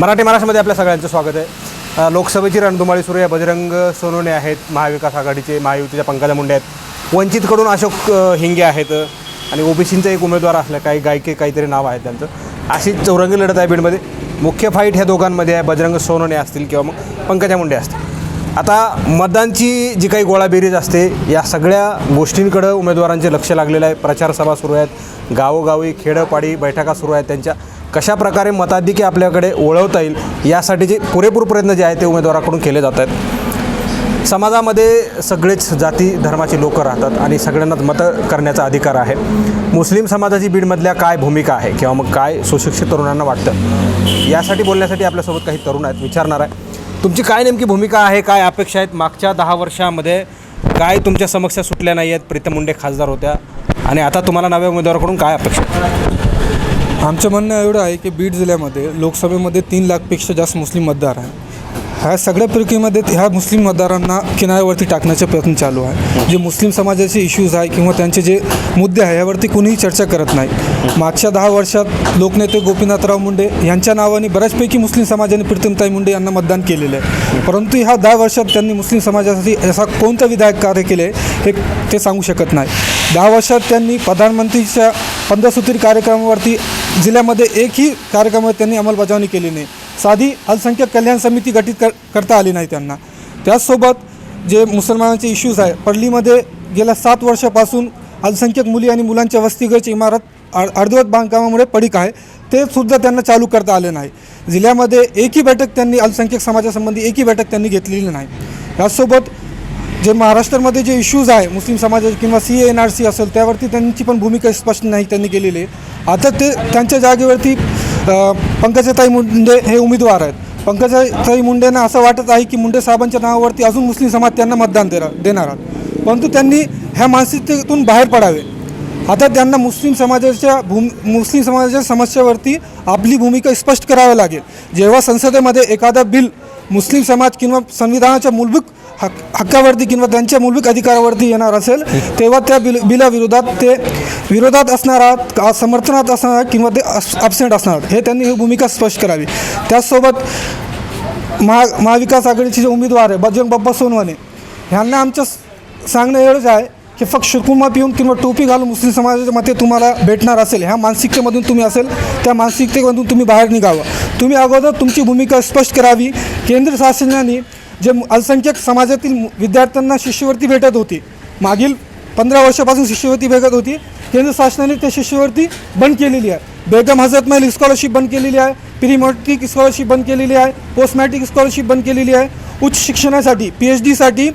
मराठी महाराष्ट्रामध्ये आपल्या सगळ्यांचं स्वागत आहे. लोकसभेची रणधुमाळी सुरू आहे. बजरंग सोनवणे आहेत महाविकास आघाडीचे महायुतीच्या पंकजा मुंडे आहेत. वंचितकडून अशोक हिंगे आहेत. आणि ओबीसींचा एक उमेदवार असला काही गायके काहीतरी नाव आहे त्यांचं. अशी चौरंगी लढत आहे बीडमध्ये. मुख्य फाईट ह्या दोघांमध्ये आहे. बजरंग सोनवणे असतील किंवा मग पंकजा मुंडे असतील. आता मतदानची जी काही गोळाबेरीज असते या सगळ्या गोष्टींकडं उमेदवारांचे लक्ष लागलेलं आहे. प्रचारसभा सुरू आहेत. गावोगावी खेडंपाडी बैठका सुरू आहेत त्यांच्या. कशा प्रकारे मताधिकी आपल्याकडे ओळवता येईल यासाठीचे पुरेपूर प्रयत्न जे आहेत ते उमेदवाराकडून केले जात आहेत. समाजामध्ये सगळेच जाती धर्माचे लोक राहतात आणि सगळ्यांनाच मतं करण्याचा अधिकार आहे. मुस्लिम समाजाची बीडमधल्या काय भूमिका आहे किंवा मग काय सुशिक्षित तरुणांना वाटतं यासाठी बोलण्यासाठी आपल्यासोबत काही तरुण आहेत विचारणार आहे. तुमची काय नेमकी भूमिका आहे काय अपेक्षा आहेत? मागच्या दहा वर्षामध्ये काय तुमच्या समस्या सुटल्या नाही आहेत प्रीतम मुंडे खासदार होत्या. आणि आता तुम्हाला नव्या उमेदवाराकडून काय अपेक्षा आहेत? आमचं म्हणणं एवढं आहे की बीड जिल्ह्यामध्ये लोकसभेमध्ये तीन लाखपेक्षा जास्त मुस्लिम मतदार आहे. ह्या सगळ्या प्रक्रियेमध्ये ह्या मुस्लिम मतदारांना किनाऱ्यावरती टाकण्याचे प्रयत्न चालू आहे. जे मुस्लिम समाजाचे इश्यूज आहे किंवा त्यांचे जे मुद्दे आहे यावरती कुणीही चर्चा करत नाही. मागच्या दहा वर्षात लोकनेते गोपीनाथराव मुंडे यांच्या नावाने बऱ्याचपैकी मुस्लिम समाजाने प्रीतमताई मुंडे यांना मतदान केलेलं आहे. परंतु ह्या दहा वर्षात त्यांनी मुस्लिम समाजासाठी असा कोणतं विधायक कार्य केले हे ते सांगू शकत नाही. दहा वर्षात त्यांनी प्रधानमंत्रीच्या पंधरासूत्री कार्यक्रमावरती जिल्ह्यामध्ये एकही कार्यक्रमात त्यांनी अंमलबजावणी केली नाही. साधी अल्पसंख्याक कल्याण समिती गठीत कर करता आली नाही त्यांना. त्याचसोबत जे मुसलमानांचे इश्यूज आहे पडलीमध्ये गेल्या सात वर्षापासून अल्पसंख्याक मुली आणि मुलांच्या वसतिगृहाची इमारत अड अर्धवट बांधकामामुळे पडीक आहे ते सुद्धा त्यांना चालू करता आले नाही. जिल्ह्यामध्ये एकही बैठक त्यांनी अल्पसंख्याक समाजासंबंधी एकही बैठक त्यांनी घेतलेली नाही. यासोबत जे महाराष्ट्रामध्ये जे इश्यूज आहे मुस्लिम समाजाचे किंवा सी एन आर सी असेल त्यावरती त्यांची पण भूमिका स्पष्ट नाही त्यांनी केलेली आहे. आता ते त्यांच्या जागेवरती पंकजाताई मुंडे हे उमेदवार आहेत. पंकजाताई मुंडेंना असं वाटत आहे की मुंडे साहेबांच्या नावावरती अजून मुस्लिम समाज त्यांना मतदान देणार देणार परंतु त्यांनी ह्या मानसिकतेतून बाहेर पडावे. आता त्यांना मुस्लिम समाजाच्या भूम मुस्लिम समाजाच्या समस्येवरती आपली भूमिका स्पष्ट करावी लागेल. जेव्हा संसदेमध्ये एखादा बिल मुस्लिम समाज किंवा संविधानाच्या मूलभूत हक हक्कावरती किंवा त्यांच्या मूलभूत अधिकारावरती येणार असेल तेव्हा त्या बिल बिलाविरोधात ते विरोधात असणार का समर्थनात असणार किंवा ते अबसेंट असणार हे त्यांनी ही भूमिका स्पष्ट करावी. त्याचसोबत महा महाविकास आघाडीचे जे उमेदवार आहे बजरंग बाप्पा सोनवाने ह्यांना आमचं सांगणं एवढंच आहे की फक्त शुकुमा पिऊन किंवा टोपी घालून मुस्लिम समाजाच्या मते तुम्हाला भेटणार असेल ह्या मानसिकतेमधून तुम्ही असेल त्या मानसिकतेमधून तुम्ही बाहेर निघावं. तुम्ही अगोदर तुमची भूमिका स्पष्ट करावी. केंद्र शासनाने जे मु- अल्पसंख्याक समाजातील विद्यार्थ्यांना शिष्यवृत्ती भेटत होती. मागील पंधरा वर्षापासून शिष्यवृत्ती भेटत होती. केंद्र शासनाने त्या शिष्यवृत्ती बंद केलेली आहे. बेगम हजरत महल स्कॉलरशिप बंद केलेली आहे. प्री स्कॉलरशिप बंद केलेली आहे. पोस्टमॅट्रिक स्कॉलरशिप बंद केलेली आहे. उच्च शिक्षणासाठी पी एच डीसाठी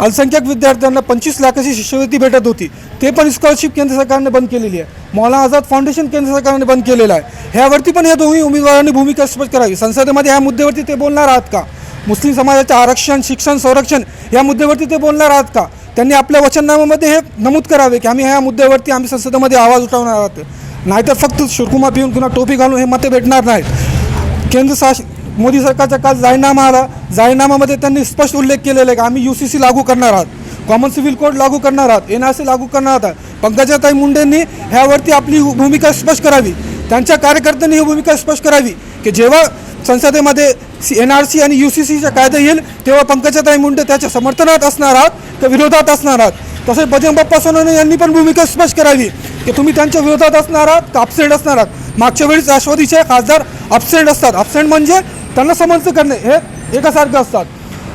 अल्पसंख्याक विद्यार्थ्यांना पंचवीस लाखाची शिष्यवृत्ती भेटत होती. ते पण स्कॉलरशिप केंद्र सरकारने बंद केलेली आहे. मौलाना आझाद फाउंडेशन केंद्र सरकारने बंद केलेलं आहे. ह्यावरती पण या दोन्ही उमेदवारांनी भूमिका स्पष्ट करावी. संसदेमध्ये ह्या मुद्द्यावरती ते बोलणार आहात का? मुस्लिम समाजाचे आरक्षण शिक्षण संरक्षण या मुद्द्यावरती ते बोलणार आहात का? त्यांनी आपल्या वचननाम्यामध्ये हे नमूद करावे की आम्ही ह्या मुद्द्यावरती आम्ही संसदेमध्ये आवाज उठवणार आहोत. नाहीतर फक्त शुरकुमा पिऊन किंवा टोपी घालून हे मते भेटणार नाहीत. केंद्र शास मोदी सरकारचा काल जाहीरनामा आला. जाहीरनाम्यामध्ये त्यांनी स्पष्ट उल्लेख केलेला आहे की आम्ही यू सी सी लागू करणार आहात. कॉमन सिव्हिल कोड लागू करणार आहात. एन आर सी लागू करणार आहात. पंकजाताई मुंडेंनी ह्यावरती आपली भूमिका स्पष्ट करावी. त्यांच्या कार्यकर्त्यांनी ही भूमिका स्पष्ट करावी की जेव्हा संसदेमध्ये सी एन आर सी आणि यू सी सीचा कायदा येईल तेव्हा पंकजाताई मुंडे त्याच्या समर्थनात असणार आहात तर विरोधात असणार आहात? तसेच बजरंग बाप्पा सोनवणे यांनी पण भूमिका स्पष्ट करावी की तुम्ही त्यांच्या विरोधात असणार आहात का अपसेंट असणार आहात? मागच्या वेळीच राष्ट्रवादीचे खासदार अपसेंट असतात. अपसेंट म्हणजे त्यांना समर्थन करणे हे एकासारखं असतात.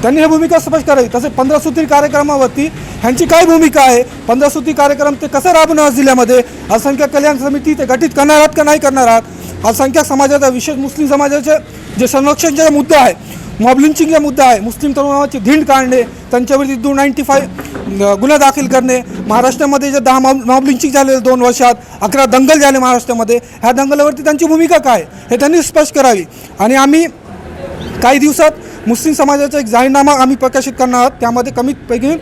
त्यांनी ही भूमिका स्पष्ट करावी. तसेच पंधरा सूत्री कार्यक्रमावरती ह्यांची काय भूमिका आहे? पंधरा सूत्री कार्यक्रम ते कसं राबवणार जिल्ह्यामध्ये? अल्पसंख्याक कल्याण समिती ते गठीत करणार आहात का नाही करणार आहात? अल्पसंख्याक समाजाचा विशेष मुस्लिम समाजाचे जे संरक्षणचा मुद्दा आहे मॉब लिंचिंगचा मुद्दा आहे मुस्लिम तरुणाची धिंड काढणे त्यांच्यावरती टू नाईन्टी फाय गुन्हा दाखल करणे महाराष्ट्रामध्ये जे दहा मॉब मॉब लिंचिंग झाले दोन वर्षात अकरा दंगल झाले महाराष्ट्रामध्ये ह्या दंगलावरती त्यांची भूमिका काय हे त्यांनी स्पष्ट करावी. आणि आम्ही काही दिवसात मुस्लिम समाजाचा एक जाहीरनामा आम्ही प्रकाशित करणार आहोत त्यामध्ये कमीत पैकी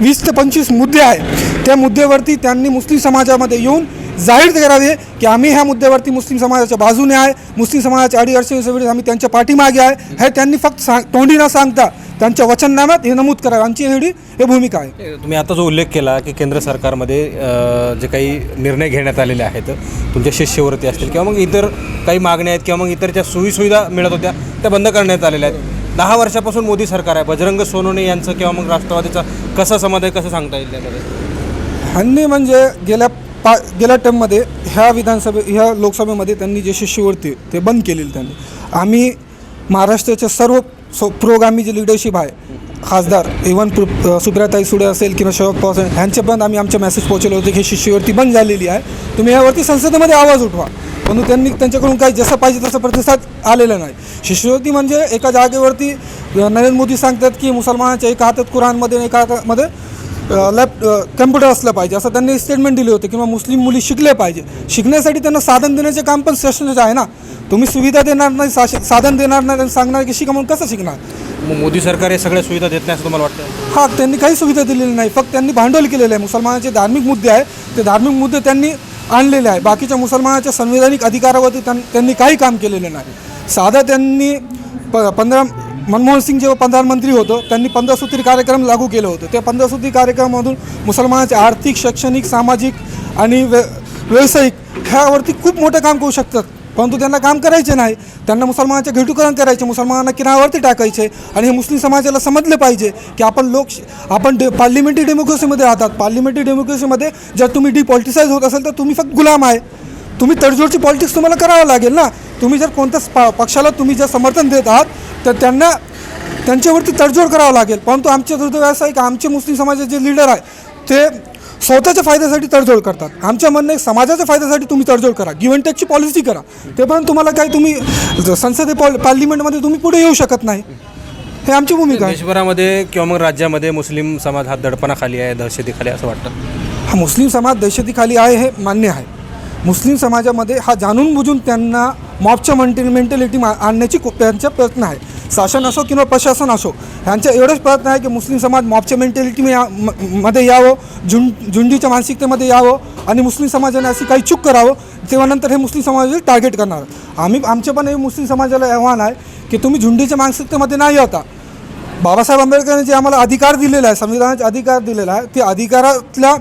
वीस ते पंचवीस मुद्दे आहेत. त्या मुद्द्यावरती त्यांनी मुस्लिम समाजामध्ये येऊन जाहीर करावे की आम्ही ह्या मुद्द्यावरती मुस्लिम समाजाच्या बाजूने आहे. मुस्लिम समाजाच्या अडीअडचणीसाठी आम्ही त्यांच्या पाठीमागे आहे. हे त्यांनी फक्त सांग तोंडी न सांगता त्यांच्या वचननाम्यात हे नमूद करावं. आमची एवढी हे भूमिका आहे. तुम्ही आता जो उल्लेख केला की केंद्र सरकारमध्ये जे काही निर्णय घेण्यात आलेले आहेत तुमच्या शिष्यवृत्ती असतील किंवा मग इतर काही मागण्या आहेत किंवा मग इतर ज्या सोयीसुविधा मिळत होत्या त्या बंद करण्यात आलेल्या आहेत. दहा वर्षापासून मोदी सरकार आहे. बजरंग सोनवणे यांचं किंवा मग राष्ट्रवादीचा कसा आहे कसं सांगता येईल त्यामध्ये? ह्यांनी म्हणजे गेल्या पा गेल्या टर्ममध्ये ह्या विधानसभे ह्या लोकसभेमध्ये त्यांनी जे शिष्यवृत्ती ते बंद केलेली त्यांनी. आम्ही महाराष्ट्राच्या सर्व सो प्रोगामी जे लिडरशिप आहे खासदार इव्हन प्र सुप्रियाताई सुडे असेल किंवा शरद पवार असेल ह्यांच्यापर्यंत आम्ही आमच्या मेसेज पोहोचवले होते की शिष्यवृत्ती बंद झालेली आहे. तुम्ही यावरती संसदेमध्ये आवाज उठवा. परंतु त्यांनी त्यांच्याकडून काही जसं पाहिजे तसं प्रतिसाद आलेला नाही. शिष्यवृत्ती म्हणजे एका जागेवरती नरेंद्र मोदी सांगतात की मुसलमानाच्या एका हातात कुराणमध्ये एका हातामध्ये लॅप कम्प्युटर असलं पाहिजे. असं त्यांनी स्टेटमेंट दिले होते किंवा मुस्लिम मुली शिकले पाहिजे. शिकण्यासाठी त्यांना साधन देण्याचे काम पण शासनाचं आहे ना? तुम्ही सुविधा देणार नाही साधन देणार नाही आणि सांगणार की शिका म्हणून कसं शिकणार? मग मोदी सरकार हे सगळ्या सुविधा देत नाही असं तुम्हाला वाटतं हा त्यांनी काही सुविधा दिलेली नाही. फक्त त्यांनी भांडवल केलेलं आहे. मुसलमानाचे धार्मिक मुद्दे आहे ते धार्मिक मुद्दे त्यांनी आणलेले आहे बाकीच्या मुसलमानाच्या संवैधानिक अधिकारावरती त्यां- त्यांनी काही काम केलेलं नाही. साधा त्यांनी प पंधरा मनमोहन सिंग जेव्हा प्रधानमंत्री होतं त्यांनी पंधरासूत्री कार्यक्रम लागू केलं होतं. त्या पंधरासूत्री कार्यक्रमामधून मुसलमानाचे आर्थिक शैक्षणिक सामाजिक आणि व्य व्यावसायिक ह्यावरती खूप मोठं काम करू शकतात. परंतु त्यांना काम करायचे नाही. त्यांना मुसलमानाचे घेटूकरण करायचे मुसलमानांना किनाऱ्यावरती टाकायचे आणि हे मुस्लिम समाजाला समजलं पाहिजे की आपण लोक आपण डे पार्लिमेंटरी डेमोक्रेसीमध्ये राहतात. पार्लिमेंटरी डेमोक्रेसीमध्ये जर तुम्ही डिपॉलिटिसाईज होत असेल तर तुम्ही फक्त गुलाम आहे. तुम्ही तडजोडची पॉलिटिक्स तुम्हाला करावं लागेल ना. तुम्ही जर कोणत्याच प पक्षाला तुम्ही जर समर्थन देत आहात तर त्यांना त्यांच्यावरती तडजोड करावं लागेल. परंतु आमचे दुर्दैव असं आहे की आमचे मुस्लिम समाजाचे जे लीडर आहे ते स्वतःच्या फायद्यासाठी तडजोड करतात. आमच्या म्हणणं समाजाच्या फायद्यासाठी तुम्ही तडजोड करा. गिव्हन टेकची पॉलिसी करा. ते पण तुम्हाला काही तुम्ही संसदे पॉल पार्लिमेंटमध्ये तुम्ही पुढे येऊ शकत नाही. हे आमची भूमिका आहे. देशभरामध्ये किंवा मग राज्यामध्ये मुस्लिम समाज हा दडपणाखाली आहे दहशतीखाली असं वाटतं? हा मुस्लिम समाज दहशतीखाली आहे हे मान्य आहे. मुस्लिम समाजामध्ये हा जाणून बुजून त्यांना मॉबच्या मंटे मेंटॅलिटी मा आणण्याची खूप त्यांचा प्रयत्न आहे. शासन असो किंवा प्रशासन असो ह्यांचा एवढंच प्रयत्न आहे की मुस्लिम समाज मॉबच्या मेंटॅलिटी या म- मध्ये यावं झुंड झुंडीच्या मानसिकतेमध्ये यावं आणि मुस्लिम समाजाने अशी काही चूक करावं तेव्हा नंतर हे मुस्लिम समाजाला टार्गेट करणार. आम्ही आमचे पण हे मुस्लिम समाजाला आव्हान आहे की तुम्ही झुंडीच्या मानसिकतेमध्ये नाही होता. बाबासाहेब आंबेडकरांनी जे आम्हाला अधिकार दिलेला आहे संविधानाचा अधिकार दिलेला आहे ते अधिकारातल्या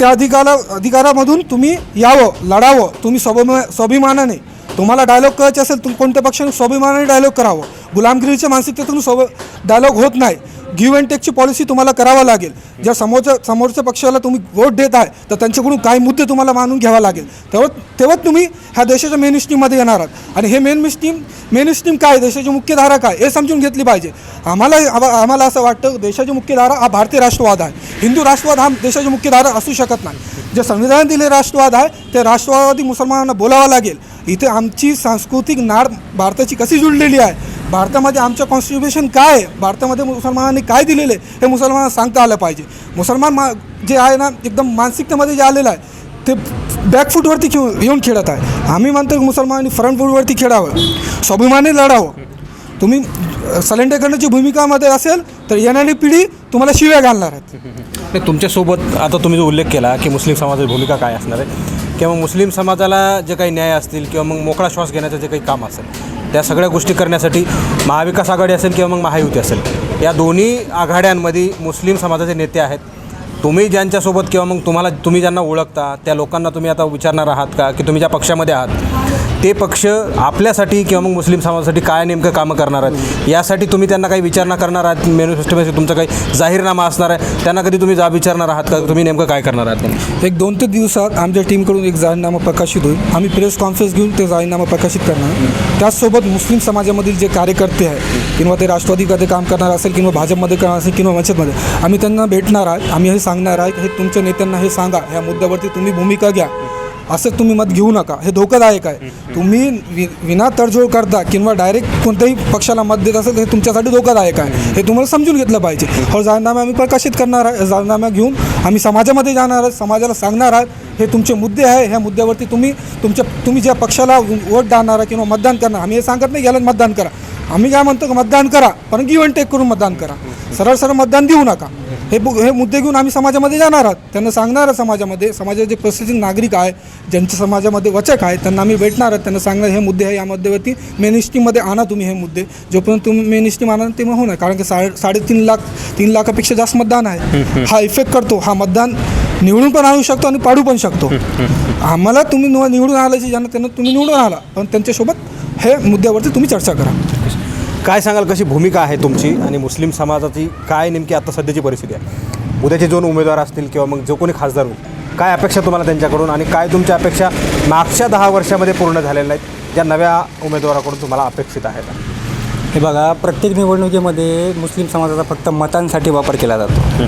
त्या अधिकारा अधिकारामधून तुम्ही यावं लढावं तुम्ही स्वाभिमा स्वाभिमानाने. तुम्हाला डायलॉग करायचे असेल तुम कोणत्या पक्षाने स्वाभिमानाने डायलॉग करावं? गुलामगिरीच्या मानसिकतेतून स्व डायलॉग होत नाही. गिव्ह अँड टेकची पॉलिसी तुम्हाला करावं लागेल. ज्या समोरच्या समोरच्या पक्षाला तुम्ही वोट देत आहे तर त्यांच्याकडून काही मुद्दे तुम्हाला मानून घ्यावा लागेल. तेव्हा तेव्हाच तुम्ही ह्या देशाच्या मेन स्ट्रीममध्ये येणार आहात. आणि हे मेन स्ट्रीम मेन स्ट्रीम काय? देशाची मुख्यधारा काय? हे समजून घेतली पाहिजे. आम्हाला आम्हाला असं वाटतं देशाची मुख्यधारा हा भारतीय राष्ट्रवाद आहे. हिंदू राष्ट्रवाद हा देशाची मुख्यधारा असू शकत नाही. जे संविधान दिले राष्ट्रवाद आहे ते राष्ट्रवादी मुसलमानांना बोलावं लागेल. इथे आमची सांस्कृतिक नाड भारताची कशी जुळलेली आहे? भारतामध्ये आमचं कॉन्स्टिट्युशन काय आहे? भारतामध्ये मुसलमानांनी काय दिलेलं आहे? हे मुसलमानांना सांगता आलं पाहिजे. मुसलमान मा जे आहे ना एकदम मानसिकतेमध्ये जे आलेलं आहे ते बॅकफूटवरती खेळून येऊन खेळत आहे. आम्ही म्हणतो की मुसलमानांनी फ्रंट फूटवरती खेळावं. स्वाभिमानी लढावं. तुम्ही सलेंडर करण्याची भूमिकामध्ये असेल तर येणारी पिढी तुम्हाला शिव्या घालणार आहेत. नाही तुमच्यासोबत आता तुम्ही जो उल्लेख केला की मुस्लिम समाजाची भूमिका काय असणार आहे किंवा मग मुस्लिम समाजाला जे काही न्याय असतील किंवा मग मोकळा श्वास घेण्याचं जे काही काम असेल त्या सगळ्या गोष्टी करण्यासाठी महाविकास आघाडी असेल किंवा मग महायुती असेल या दोन्ही आघाड्यांमध्ये मुस्लिम समाजाचे नेते आहेत. तुम्ही ज्यांच्यासोबत किंवा मग तुम्हाला तुम्ही ज्यांना ओळखता त्या लोकांना तुम्ही आता विचारणार आहात का की तुम्ही ज्या पक्षामध्ये आहात ते पक्ष आपल्यासाठी किंवा मग मुस्लिम समाजासाठी काय नेमकं कामं करणार आहेत? यासाठी तुम्ही त्यांना काही विचारणा करणार आहात? मॅनिफेस्टोमध्ये तुमचा काही जाहीरनामा असणार आहे? त्यांना कधी तुम्ही जा विचारणार आहात का? तुम्ही नेमकं काय करणार आहात एक दोन ते दिवसात आमच्या टीमकडून एक जाहीरनामा प्रकाशित होईल. आम्ही प्रेस कॉन्फरन्स घेऊन ते जाहीरनामा प्रकाशित करणार. त्याचसोबत मुस्लिम समाजामधील जे कार्यकर्ते आहेत किंवा ते राष्ट्रवादीमध्ये काम करणार असेल किंवा भाजपमध्ये करणार असेल किंवा वंचितमध्ये आम्ही त्यांना भेटणार आहात. आम्ही हे सांगणार आहे हे तुमच्या नेत्यांना हे सांगा. ह्या मुद्द्यावरती तुम्ही भूमिका घ्या. असं तुम्ही मत घेऊ नका. हे धोकादायक आहे. तुम्ही वि विना तडजोड करता किंवा डायरेक्ट कोणत्याही पक्षाला मत देत असेल हे तुमच्यासाठी धोकादायक आहे. हे तुम्हाला समजून घेतलं पाहिजे. हा जाहीरनामा आम्ही प्रकाशित करणार आहे जाहीरनामा घेऊन आम्ही समाजामध्ये जाणार आहे समाजाला सांगणार आहात हे तुमचे मुद्दे आहे. ह्या मुद्द्यावरती तुम्ही तुमच्या तुम्ही ज्या पक्षाला वोट आहे किंवा मतदान करणार आम्ही हे सांगत नाही याला मतदान करा. आम्ही काय म्हणतो की मतदान करा पण गिव्ह अँड टेक करून मतदान करा. सरळ सरळ मतदान देऊ नका. हे बु- हे मुद्दे घेऊन आम्ही समाजामध्ये जाणार आहोत. त्यांना सांगणार समाजामध्ये. समाजाचे जे प्रसिद्ध नागरिक आहे ज्यांचे समाजामध्ये वचक आहे त्यांना आम्ही भेटणार आहोत. त्यांना सांगणार हे मुद्दे आहे या मुद्द्यावरती. मेनिस्ट्रीमध्ये आणा तुम्ही हे मुद्दे. जोपर्यंत तुम्ही मेनिस्ट्रीम आणा ते होणार. कारण की साडे साडेतीन लाख तीन लाखापेक्षा जास्त मतदान आहे. हा इफेक्ट करतो. हा मतदान निवडून पण आणू शकतो आणि पाडू पण शकतो. आम्हाला तुम्ही निवडून आल्याची ज्यांना त्यांना तुम्ही निवडून आला. पण त्यांच्यासोबत हे मुद्द्यावरती तुम्ही चर्चा करा. काय सांगाल कशी भूमिका आहे तुमची आणि मुस्लिम समाजाची? काय नेमकी आता सध्याची परिस्थिती आहे? उद्याचे दोन उमेदवार असतील किंवा मग जो कोणी खासदार होईल काय अपेक्षा तुम्हाला त्यांच्याकडून आणि काय तुमच्या अपेक्षा मागच्या दहा वर्षामध्ये पूर्ण झालेल्या आहेत ज्या नव्या उमेदवाराकडून तुम्हाला अपेक्षित आहेत? हे बघा प्रत्येक निवडणुकीमध्ये मुस्लिम समाजाचा फक्त मतांसाठी वापर केला जातो.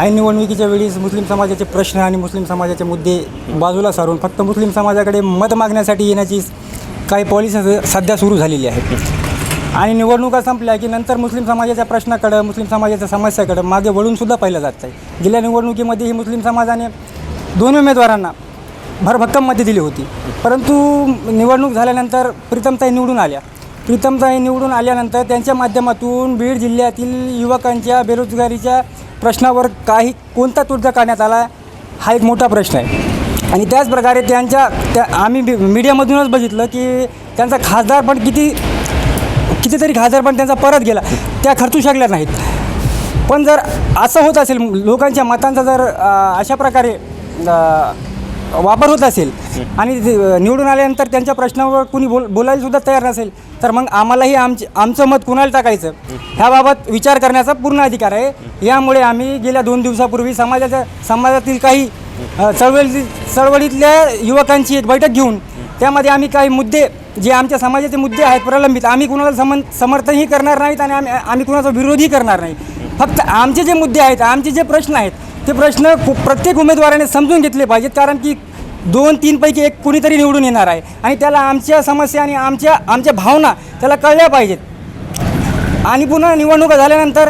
ऐन निवडणुकीच्या वेळेस मुस्लिम समाजाचे प्रश्न आणि मुस्लिम समाजाचे मुद्दे बाजूला सारून फक्त मुस्लिम समाजाकडे मत मागण्यासाठी येण्याची काही पॉलिसी सध्या सुरू झालेली आहे आणि निवडणुका संपल्या की नंतर मुस्लिम समाजाच्या प्रश्नाकडं मुस्लिम समाजाच्या समस्याकडं मागे वळूनसुद्धा पाहिलं जात आहे गेल्या निवडणुकीमध्ये ही मुस्लिम समाजाने दोन उमेदवारांना भरभक्कम मते दिली होती. परंतु निवडणूक झाल्यानंतर प्रीतमताई निवडून आल्या. प्रीतमताई निवडून आल्यानंतर त्यांच्या माध्यमातून बीड जिल्ह्यातील युवकांच्या बेरोजगारीच्या प्रश्नावर काही कोणता तोडगा काढण्यात आला हा एक मोठा प्रश्न आहे. आणि त्याचप्रकारे त्यांच्या त्या आम्ही मीडियामधूनच बघितलं की त्यांचा खासदार पण किती कितीतरी खासदार पण त्यांचा परत गेला. त्या खर्चू शकल्या नाहीत. पण जर असं होत असेल लोकांच्या मतांचा जर अशा प्रकारे वापर होत असेल आणि निवडून आल्यानंतर त्यांच्या प्रश्नावर कुणी बोल बोलायला सुद्धा तयार नसेल तर मग आम्हालाही आमचे आमचं मत कुणाला टाकायचं? ह्याबाबत विचार करण्याचा पूर्ण अधिकार आहे. यामुळे आम्ही गेल्या दोन दिवसापूर्वी समाजाच्या समाजातील काही चळवळी चळवळीतल्या युवकांची एक बैठक घेऊन त्यामध्ये आम्ही काही मुद्दे जे आमच्या समाजाचे मुद्दे आहेत प्रलंबित आम्ही कुणाला समन समर्थनही करणार नाहीत आणि आम्ही आम्ही कुणाचा विरोधही करणार नाही. फक्त आमचे जे मुद्दे आहेत आमचे जे प्रश्न आहेत ते प्रश्न प्रत्येक उमेदवाराने समजून घेतले पाहिजेत कारण की दोन तीनपैकी एक कुणीतरी निवडून येणार आहे आणि त्याला आमच्या समस्या आणि आमच्या आमच्या भावना त्याला कळल्या पाहिजेत. आणि पुन्हा निवडणुका झाल्यानंतर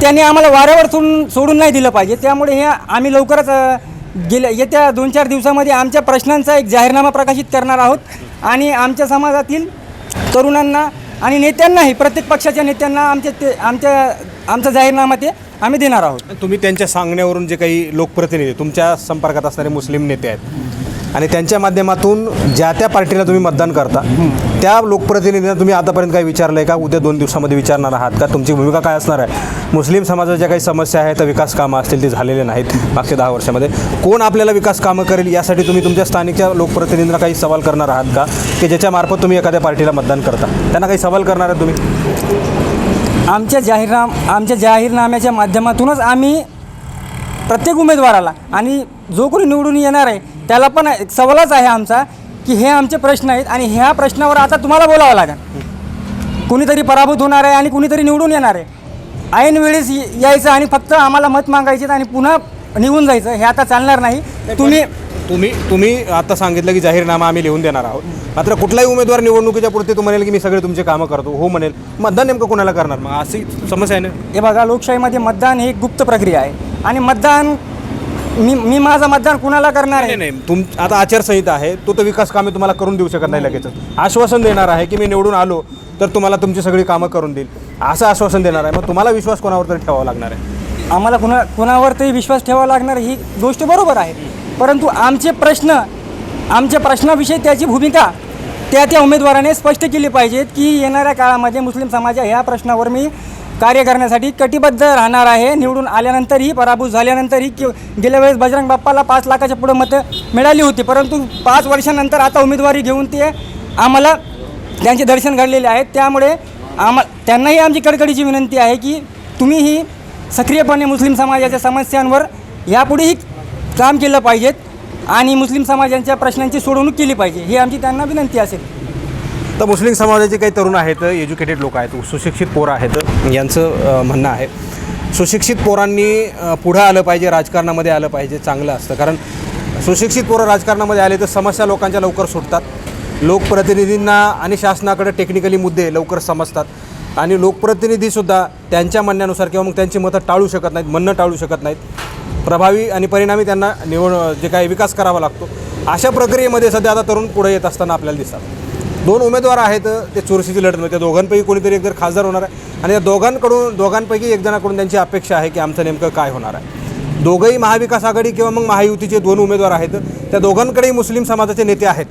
त्यांनी आम्हाला वाऱ्यावर सोडून सोडून नाही दिलं पाहिजे. त्यामुळे हे आम्ही लवकरच गेल्या येत्या दोन चार दिवसामध्ये आमच्या प्रश्नांचा एक जाहीरनामा प्रकाशित करणार आहोत. आणि आमच्या समाजातील तरुणांना आणि नेत्यांनाही प्रत्येक पक्षाच्या नेत्यांना आमच्या ते आमच्या आमचा जाहीरनामा ते आम्ही देणार आहोत. तुम्ही त्यांच्या सांगण्यावरून जे काही लोकप्रतिनिधी तुमच्या संपर्कात असणारे मुस्लिम नेते आहेत आणि त्यांच्या माध्यमातून ज्या त्या पार्टीला तुम्ही मतदान करता त्या लोकप्रतिनिधींना तुम्ही आतापर्यंत काही विचारलं आहे का? उद्या दोन दिवसामध्ये विचारणार आहात का? तुमची भूमिका काय असणार आहे? मुस्लिम समाजाच्या काही समस्या आहेत विकास कामं असतील ते झालेले नाहीत मागच्या दहा वर्षामध्ये. कोण आपल्याला विकास कामं करेल यासाठी तुम्ही तुमच्या स्थानिकच्या लोकप्रतिनिधींना काही सवाल करणार आहात का? की ज्याच्या मार्फत तुम्ही एखाद्या पार्टीला मतदान करता? त्यांना काही सवाल करणार आहे तुम्ही? आमच्या जाहीरनाम आमच्या जाहीरनाम्याच्या माध्यमातूनच आम्ही प्रत्येक उमेदवाराला आणि जो कोणी निवडून येणार आहे त्याला पण एक सवालच आहे आमचा की हे आमचे प्रश्न आहेत आणि ह्या प्रश्नावर आता तुम्हाला बोलावं लागेल. कुणीतरी पराभूत होणार आहे आणि कुणीतरी निवडून येणार आहे. ऐन वेळेस ये- यायचं आणि फक्त आम्हाला मत मागायचे आणि पुन्हा निघून जायचं हे आता चालणार नाही. तुम्ही तुम्ही तुम्ही आता सांगितलं की जाहीरनामा आम्ही लिहून देणार आहोत. मात्र कुठलाही उमेदवार निवडणुकीच्या पुरते तू म्हणेल की मी सगळे तुमचे कामं करतो हो म्हणेल. मतदान नेमकं कोणाला करणार? मग अशी समस्या आहे ना. हे बघा लोकशाहीमध्ये मतदान ही एक गुप्त प्रक्रिया आहे. आणि मतदान मी मी माझं मतदान कुणाला करणार नाही आहे? नाही तुम आता आचारसंहिता आहे. तो तर विकास कामे तुम्हाला करून देऊ शकत नाही लगेचच. आश्वासन देणार आहे की मी निवडून आलो तर तुम्हाला तुमची सगळी कामं करून देईल. असं आश्वासन देणार आहे. मग तुम्हाला विश्वास कोणावर तरी ठेवावा लागणार आहे? आम्हाला कुणा कुणावर तरी विश्वास ठेवावा लागणार ही गोष्ट बरोबर आहे. परंतु आमचे प्रश्न आमच्या प्रश्नाविषयी त्याची भूमिका त्या त्या उमेदवाराने स्पष्ट केली पाहिजेत की येणाऱ्या काळामध्ये मुस्लिम समाजा ह्या प्रश्नावर मी कार्य करण्यासाठी कटिबद्ध राहणार आहे. निवडून आल्यानंतरही पराभूत झाल्यानंतरही कि गेल्या वेळेस बजरंग बाप्पाला पाच लाखाच्या पुढं मतं मिळाली होती. परंतु पाच वर्षानंतर आता उमेदवारी घेऊन ते आम्हाला त्यांचे दर्शन घडलेले आहेत त्यामुळे आम्हा त्यांनाही आमची कडकडीची विनंती आहे की तुम्हीही सक्रियपणे मुस्लिम समाजाच्या समस्यांवर यापुढेही काम केलं पाहिजेत आणि मुस्लिम समाजांच्या प्रश्नांची सोडवणूक केली पाहिजे. ही आमची त्यांना विनंती असेल. तर मुस्लिम समाजाचे काही तरुण आहेत एज्युकेटेड लोक आहेत सुशिक्षित पोरं आहेत यांचं म्हणणं आहे. सुशिक्षित पोरांनी पुढं आलं पाहिजे राजकारणामध्ये आलं पाहिजे चांगलं असतं. कारण सुशिक्षित पोरं राजकारणामध्ये आले तर समस्या लोकांच्या लवकर सुटतात. लोकप्रतिनिधींना आणि शासनाकडे टेक्निकली मुद्दे लवकर समजतात. आणि लोकप्रतिनिधीसुद्धा त्यांच्या म्हणण्यानुसार किंवा मग त्यांची मतं टाळू शकत नाहीत म्हणणं टाळू शकत नाहीत. प्रभावी आणि परिणामी त्यांना निवड जे काही विकास करावा लागतो. अशा प्रक्रियेमध्ये सध्या आता तरुण पुढे येत असताना आपल्याला दिसतात. दोन उमेदवार आहेत ते चुरशीची लढत त्या दोघांपैकी कोणीतरी एक जर खासदार होणार आहे. आणि या दोघांकडून दोघांपैकी एकजणाकडून त्यांची अपेक्षा आहे की आमचं नेमकं काय होणार आहे. दोघंही महाविकास आघाडी किंवा मग महायुतीचे दोन उमेदवार आहेत. त्या दोघांकडेही मुस्लिम समाजाचे नेते आहेत.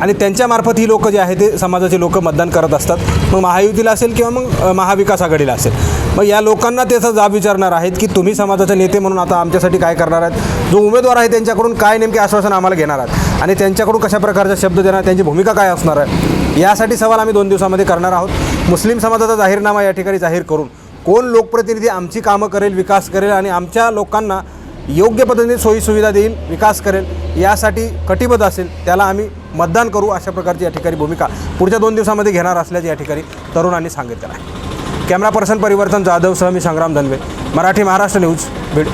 आणि त्यांच्यामार्फत ही लोकं जे आहे ते समाजाचे लोक मतदान करत असतात. मग महायुतीला असेल किंवा मग महाविकास आघाडीला असेल. मग या लोकांना त्याचा जाब विचारणार आहेत की तुम्ही समाजाचे नेते म्हणून आता आमच्यासाठी काय करणार आहेत? जो उमेदवार आहे त्यांच्याकडून काय नेमके आश्वासन आम्हाला घेणार आहात? आणि त्यांच्याकडून कशा प्रकारचा शब्द देणार त्यांची भूमिका काय असणार आहे यासाठी सवाल आम्ही दोन दिवसामध्ये करणार आहोत. मुस्लिम समाजाचा जाहीरनामा या ठिकाणी जाहीर करून कोण लोकप्रतिनिधी आमची कामं करेल विकास करेल आणि आमच्या लोकांना योग्य पद्धतीने सोयीसुविधा देईल विकास करेल यासाठी कटिबद्ध असेल त्याला आम्ही मतदान करू अशा प्रकारची या ठिकाणी भूमिका पुढच्या दोन दिवसामध्ये घेणार असल्याचे या ठिकाणी तरुणांनी सांगितलं आहे. कॅमेरा पर्सन परिवर्तन जाधवसह मी संग्राम धनवे मराठी महाराष्ट्र न्यूज बीड.